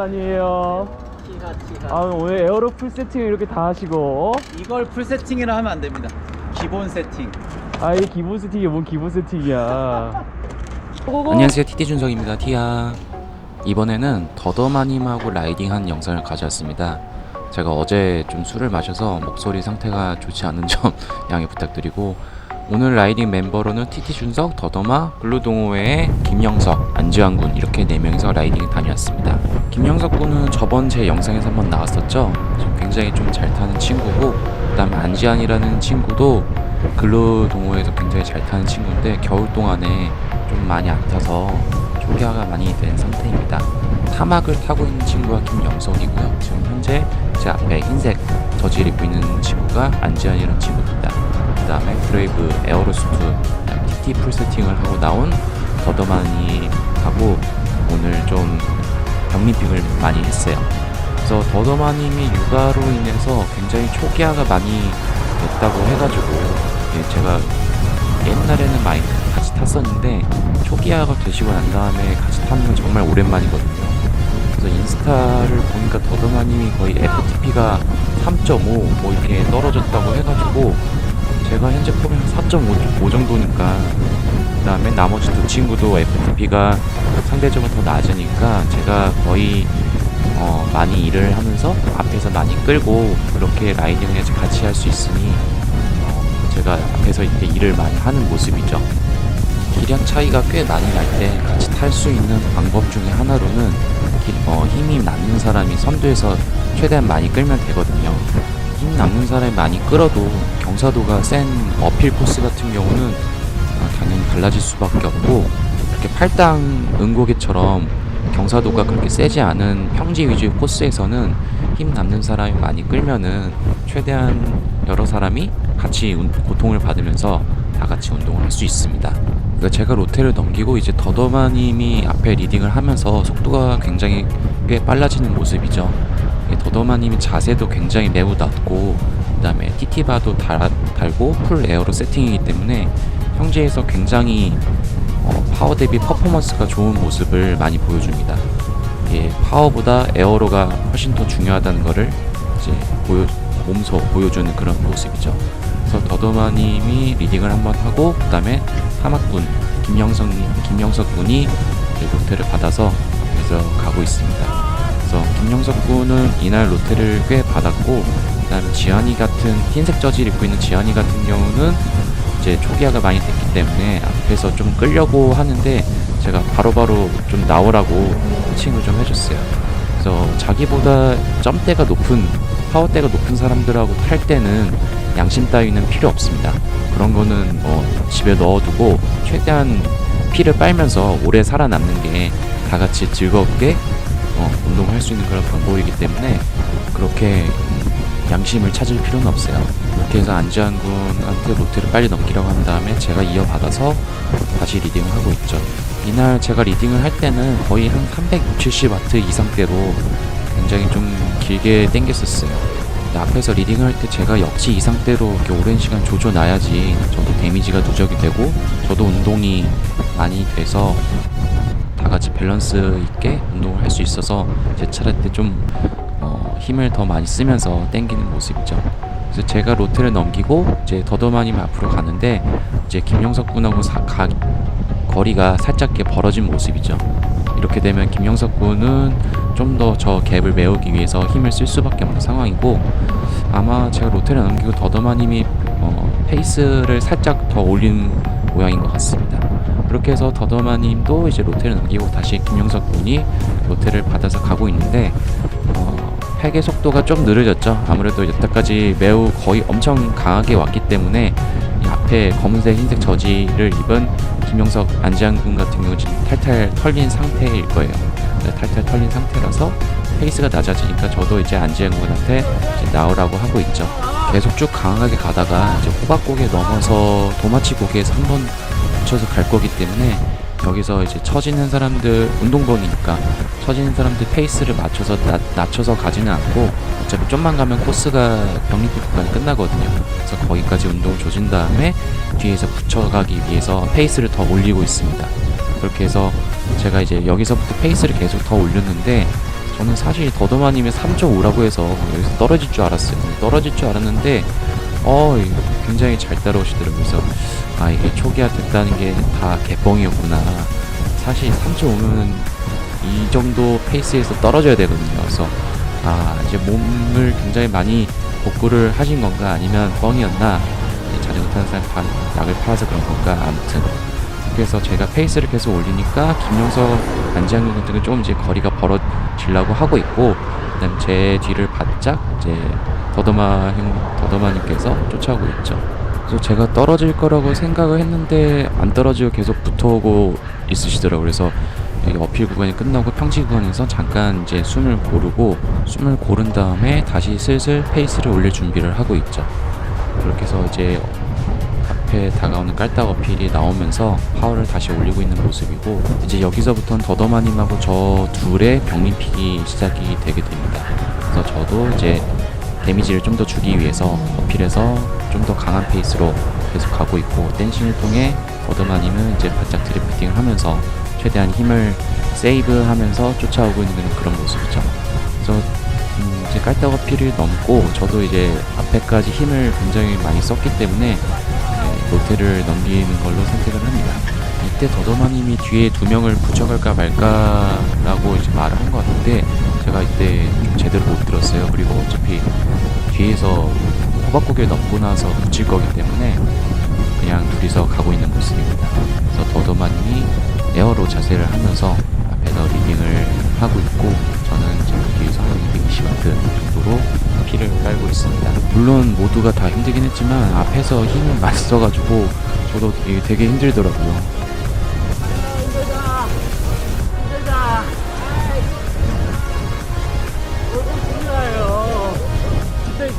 오랜만이에요. 티하 티하. 아, 오늘 에어로 풀 세팅 이렇게 다 하시고. 이걸 풀 세팅이라 하면 안 됩니다. 기본 세팅. 아, 이 기본 세팅이 뭔 기본 세팅이야. 안녕하세요 TT 준성입니다 티야 이번에는 더더마님하고 라이딩한 영상을 가져왔습니다 제가 어제 좀 술을 마셔서 목소리 상태가 좋지 않은 점 양해 부탁드리고 오늘 라이딩 mem버로는 TT 준석, 더더마, 블루동호회의 김영석, 안지환 군 이렇게 4명이서 라이딩 다녀왔습니다 김영석 군은 저번 제 영상에서 한번 나왔었죠 굉장히 좀 잘 타는 친구고 그 다음에 안지환이라는 친구도 글루 동호회에서 굉장히 잘 타는 친구인데 겨울 동안에 좀 많이 안 타서 초기화가 많이 된 상태입니다. 타막을 타고 있는 친구가 김영선이고요. 지금 현재 제 앞에 흰색 저지를 입고 있는 친구가 안지환이라는 친구입니다. 그 다음에 브레이브 에어로스투 TT 풀 세팅을 하고 나온 더더만이 하고 오늘 좀 병리핑을 많이 했어요. 그래서 더더마님이 육아로 인해서 굉장히 초기화가 많이 됐다고 해가지고 예, 제가 옛날에는 많이 같이 탔었는데 초기화가 되시고 난 다음에 같이 타는 건 정말 오랜만이거든요. 그래서 인스타를 보니까 더더마님이 거의 FTP가 3.5 뭐 이렇게 떨어졌다고 4.5 정도니까 그 다음에 나머지 두 친구도 FTP가 상대적으로 더 낮으니까 제가 거의 어, 많이 일을 하면서 앞에서 많이 끌고 그렇게 라이딩을 같이 할 수 있으니 어, 제가 앞에서 이렇게 일을 많이 하는 모습이죠. 기량 차이가 꽤 많이 날 때 같이 탈 수 있는 방법 중에 하나로는 기- 어, 힘이 남는 사람이 선두에서 최대한 많이 끌면 되거든요. 힘 남는 사람이 많이 끌어도 경사도가 센 어필 코스 같은 경우는 아, 당연히 달라질 수밖에 없고 이렇게 팔당 은고개처럼 경사도가 그렇게 세지 않은 평지 위주의 코스에서는 힘 남는 사람이 많이 끌면은 최대한 여러 사람이 같이 운- 고통을 받으면서 다 같이 운동을 할 수 있습니다. 그러니까 제가 로테를 넘기고 이제 더더마님이 앞에 리딩을 하면서 속도가 굉장히 꽤 빨라지는 모습이죠. 이 더더마님이 자세도 굉장히 매우 낮고 그 다음에 TT바도 달, 달고 풀 에어로 세팅이기 때문에 형제에서 굉장히 어, 파워 대비 퍼포먼스가 좋은 모습을 많이 보여줍니다. 예, 파워보다 에어로가 훨씬 더 중요하다는 것을 이제 보여 몸소 보여주는 그런 모습이죠. 그래서 더더마님이 리딩을 한번 하고 그 다음에 하막군 김영석 김영석 군이 로테를 받아서 그래서 가고 있습니다. 그래서 김영석 군은 이날 로테를 꽤 받았고 그다음에 지한이 같은 흰색 저지를 입고 있는 지한이 같은 경우는 이제 초기화가 많이 됐기 때문에 앞에서 좀 끌려고 하는데 제가 바로 바로 좀 나오라고 코칭을 좀 해줬어요. 그래서 자기보다 점대가 높은 파워대가 높은 사람들하고 탈 때는 양심 따위는 필요 없습니다. 그런 거는 뭐 집에 넣어두고 최대한 피를 빨면서 오래 살아남는 게 다 같이 즐겁게 어, 운동을 할 수 있는 그런 방법이기 때문에 그렇게 양심을 찾을 필요는 없어요. 그렇게 해서 안지환 군한테 로테를 빨리 넘기려고 한 다음에 제가 이어받아서 다시 리딩을 하고 있죠. 이날 제가 리딩을 할 때는 거의 한 360와트 이상대로 굉장히 좀 길게 땡겼었어요. 앞에서 리딩을 할 때 제가 역시 이상대로 이렇게 오랜 시간 조져놔야지 저도 데미지가 누적이 되고 저도 운동이 많이 돼서 다 같이 밸런스 있게 운동을 할 수 있어서 제 차례 때좀 어, 힘을 더 많이 쓰면서 땡기는 모습이죠. 그래서 제가 로테를 넘기고 이제 더더마님 앞으로 가는데 이제 김영석 군하고 사, 가, 거리가 살짝 벌어진 모습이죠. 이렇게 되면 김영석 군은 좀 더 저 갭을 메우기 위해서 힘을 쓸 수밖에 없는 상황이고 아마 제가 로테를 넘기고 더더마님이 어, 페이스를 살짝 더 올린 모양인 것 같습니다. 그렇게 해서 더더마님도 이제 로테를 넘기고 다시 김영석 군이 로테를 받아서 가고 있는데 어, 팩의 속도가 좀 느려졌죠. 아무래도 여태까지 매우 거의 엄청 강하게 왔기 때문에 이 앞에 검은색 흰색 저지를 입은 김영석 안지환 군 같은 경우 지금 탈탈 털린 상태일 거예요. 네, 탈탈 털린 상태라서 페이스가 낮아지니까 저도 이제 안지환 군한테 이제 나오라고 하고 있죠. 계속 쭉 강하게 가다가 이제 호박고개 넘어서 도마치 고개에서 한번 붙여서 갈 거기 때문에 여기서 이제 처지는 사람들 운동권이니까 처지는 사람들 페이스를 맞춰서 낮, 낮춰서 가지는 않고 어차피 좀만 가면 코스가 병립 구간이 끝나거든요. 그래서 거기까지 운동을 조진 다음에 뒤에서 붙여가기 위해서 페이스를 더 올리고 있습니다. 그렇게 해서 제가 이제 여기서부터 페이스를 계속 더 올렸는데 저는 사실 더더마님의 3.5라고 해서 여기서 떨어질 줄 알았어요. 떨어질 줄 알았는데 어 굉장히 잘 따라오시더라고요. 그래서 아 이게 초기화 됐다는 게 다 개뻥이었구나. 사실 3.5면 이 정도 페이스에서 떨어져야 되거든요. 그래서 아 이제 몸을 굉장히 많이 복구를 하신 건가 아니면 뻥이었나 자전거 타는 사람 다 약을 팔아서 그런 건가 아무튼 그래서 제가 페이스를 계속 올리니까 김용석 안지환 같은 게 조금 이제 거리가 벌어지려고 하고 있고 그다음 제 뒤를 바짝 이제 더더마 형 더더마님께서 쫓아오고 있죠. 그래서 제가 떨어질 거라고 생각을 했는데 안 떨어지고 계속 붙어오고 있으시더라고요. 그래서 이 어필 구간이 끝나고 평지 구간에서 잠깐 이제 숨을 고르고 숨을 고른 다음에 다시 슬슬 페이스를 올릴 준비를 하고 있죠. 그렇게 해서 이제 앞에 다가오는 깔딱 어필이 나오면서 파워를 다시 올리고 있는 모습이고 이제 여기서부터는 더더마님하고 저 둘의 병림픽이 시작이 되게 됩니다. 그래서 저도 이제 데미지를 좀 더 주기 위해서 어필해서 좀 더 강한 페이스로 계속 가고 있고 댄싱을 통해 더더마님은 이제 바짝 드리프팅을 하면서 최대한 힘을 세이브하면서 쫓아오고 있는 그런 모습이죠. 그래서 음, 이제 깔딱 어필을 넘고 저도 이제 앞에까지 힘을 굉장히 많이 썼기 때문에 네, 로테를 넘기는 걸로 선택을 합니다. 이때 더더마님이 뒤에 두 명을 붙여갈까 말까라고 이제 말을 한 것 같은데 제가 이때 좀 제대로 못 들었어요. 그리고 어차피 뒤에서 호박고개를 넘고 나서 붙일 거기 때문에 그냥 둘이서 가고 있는 모습입니다. 그래서 더더마님이 에어로 자세를 하면서 앞에서 리딩을 하고 있고 저는 그 뒤에서 한 220와트 정도로 피를 깔고 있습니다. 물론 모두가 다 힘들긴 했지만 앞에서 힘을 많이 써가지고 저도 되게 힘들더라고요.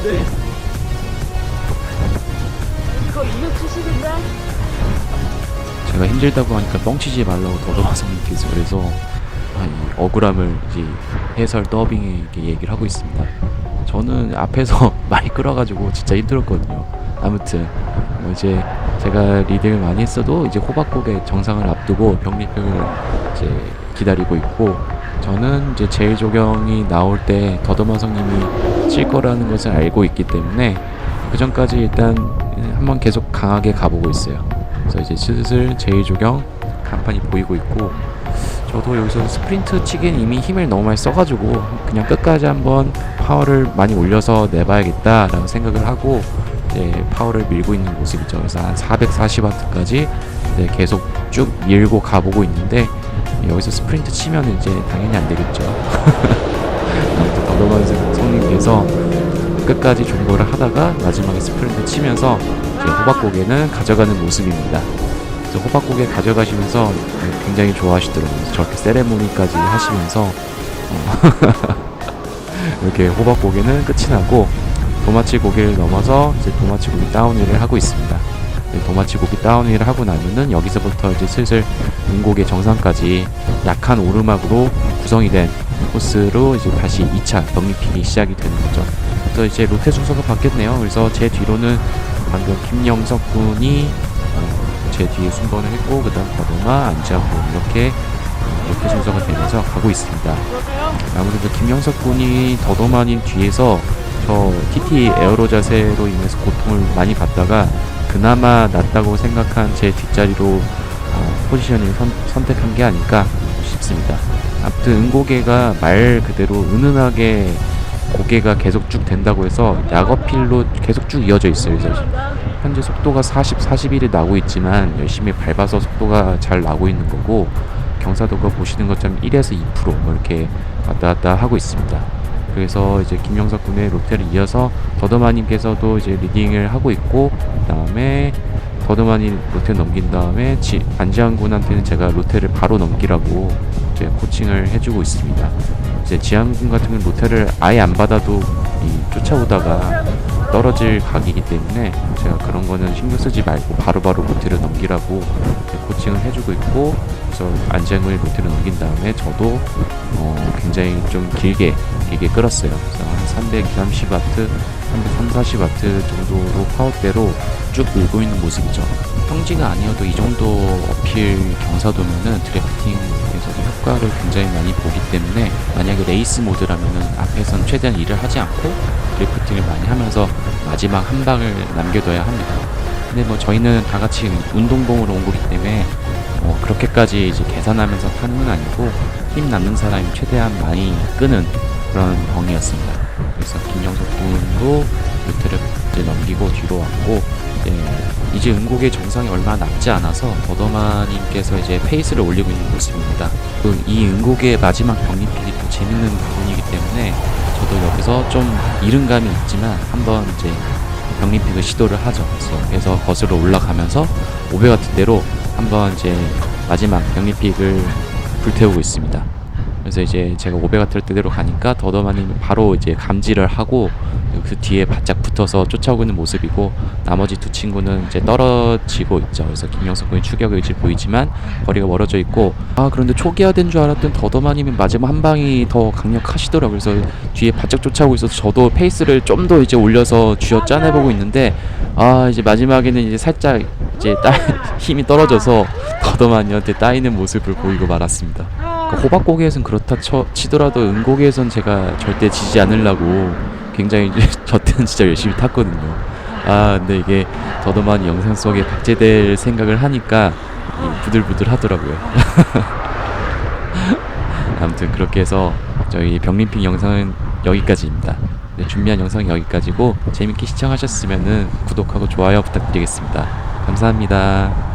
힘들다. 제가 힘들다고 하니까 뻥치지 말라고 더더마성님께서 그래서 아, 이 억울함을 이제 해설 더빙에 이렇게 얘기를 하고 있습니다. 저는 앞에서 많이 끌어가지고 진짜 힘들었거든요. 아무튼 뭐 이제 제가 리딩을 많이 했어도 이제 호박곡의 정상을 앞두고 병립을 이제 기다리고 있고 저는 이제 제일 조경이 나올 때 더더마성님이 칠 거라는 것을 알고 있기 때문에 그 전까지 일단 한번 계속 강하게 가보고 있어요. 그래서 이제 슬슬 제일 조경 간판이 보이고 있고 저도 여기서 스프린트 치기엔 이미 힘을 너무 많이 써가지고 그냥 끝까지 한번 파워를 많이 올려서 내봐야겠다라는 생각을 하고 이제 파워를 밀고 있는 모습이죠. 그래서 한 440와트까지 이제 계속 쭉 밀고 가보고 있는데 여기서 스프린트 치면 이제 당연히 안 되겠죠. 아무튼 더더만 성님께서 끝까지 존버를 하다가 마지막에 스프린트 치면서 호박고개는 가져가는 모습입니다. 호박고개 가져가시면서 굉장히 좋아하시더라고요. 저렇게 세레모니까지 하시면서 어 이렇게 호박고개는 끝이 나고 도마치 고개를 넘어서 이제 도마치 고기 다운힐을 하고 있습니다. 네, 도마치 고기 다운힐을 하고 나면은 여기서부터 이제 슬슬 은곡의 정상까지 약한 오르막으로 구성이 된 코스로 이제 다시 2차 병리픽이 시작이 되는 거죠. 그래서 이제 로테 순서가 바뀌었네요. 그래서 제 뒤로는 방금 김영석 군이 어, 제 뒤에 순번을 했고 그다음 버도마 안지하고 이렇게 이렇게 순서가 되면서 가고 있습니다. 아무래도 김영석 군이 더더마님 뒤에서 저 TT 에어로 자세로 인해서 고통을 많이 받다가 그나마 낫다고 생각한 제 뒷자리로 어, 포지션을 선, 선택한 게 아닐까 싶습니다. 아무튼 은고개가 말 그대로 은은하게 고개가 계속 쭉 된다고 해서 약어필로 계속 쭉 이어져 있어요. 그래서 현재 속도가 40, 41이 나고 있지만 열심히 밟아서 속도가 잘 나고 있는 거고 경사도가 보시는 것처럼 1에서 2%뭐 이렇게 왔다 갔다 하고 있습니다. 그래서 이제 김영석 군의 로테를 이어서 더더마님께서도 이제 리딩을 하고 있고 그다음에 더더마니 로테 넘긴 다음에 지, 안지환 군한테는 제가 로테를 바로 넘기라고 이제 코칭을 해주고 있습니다. 이제 지한 군 같은 경우는 로테를 아예 안 받아도 이 쫓아오다가 떨어질 각이기 때문에 제가 그런 거는 신경 쓰지 말고 바로바로 로테를 넘기라고 코칭을 해주고 있고 그래서 안지환군이 로테를 넘긴 다음에 저도 어, 굉장히 좀 길게 길게 끌었어요. 그래서 한 330와트, 340와트 정도로 파워대로 쭉 밀고 있는 모습이죠. 평지가 아니어도 이 정도 어필 경사도면은 드래프팅에서도 효과를 굉장히 많이 보기 때문에 만약에 레이스 모드라면은 앞에선 최대한 일을 하지 않고 드리프팅을 많이 하면서 마지막 한 방을 남겨둬야 합니다. 근데 뭐 저희는 다 같이 운동봉으로 온 거기 때문에 뭐 그렇게까지 이제 계산하면서 타는 건 아니고 힘 남는 사람이 최대한 많이 끄는 그런 벙이었습니다. 그래서 김영석 군도 루트를 넘기고 뒤로 왔고 이제, 이제 은곡의 정상이 얼마 남지 않아서 더더마님께서 이제 페이스를 올리고 있는 모습입니다. 그이 은곡의 마지막 병립픽이 또 재밌는 부분이기 때문에 저도 여기서 좀 이른 감이 있지만 한번 이제 병립픽을 시도를 하죠. 그래서, 거슬러 올라가면서 500 같은 대로 한번 이제 마지막 병립픽을 불태우고 있습니다. 그래서 이제 제가 500와트 대대로 가니까 더더마님이 바로 이제 감지를 하고 그 뒤에 바짝 붙어서 쫓아오고 있는 모습이고 나머지 두 친구는 이제 떨어지고 있죠. 그래서 김영석 군이 추격 의지 보이지만 거리가 멀어져 있고 아 그런데 초기화된 줄 알았던 더더마님이 마지막 한 방이 더 강력하시더라고요. 그래서 뒤에 바짝 쫓아오고 있어서 저도 페이스를 좀 더 이제 올려서 쥐어 짜내보고 있는데 아 이제 마지막에는 이제 살짝 이제 따, 힘이 떨어져서 더더마니한테 따이는 모습을 보이고 말았습니다. 그 호박고기에선 그렇다 쳐, 치더라도 은고기에선 제가 절대 지지 않으려고 굉장히 이제 저 때는 진짜 열심히 탔거든요. 아 근데 이게 더더만이 영상 속에 박제될 생각을 하니까 이 부들부들 하더라고요. 아무튼 그렇게 해서 저희 병림핑 영상은 여기까지입니다. 네, 준비한 영상은 여기까지고 재밌게 시청하셨으면 구독하고 좋아요 부탁드리겠습니다. 감사합니다.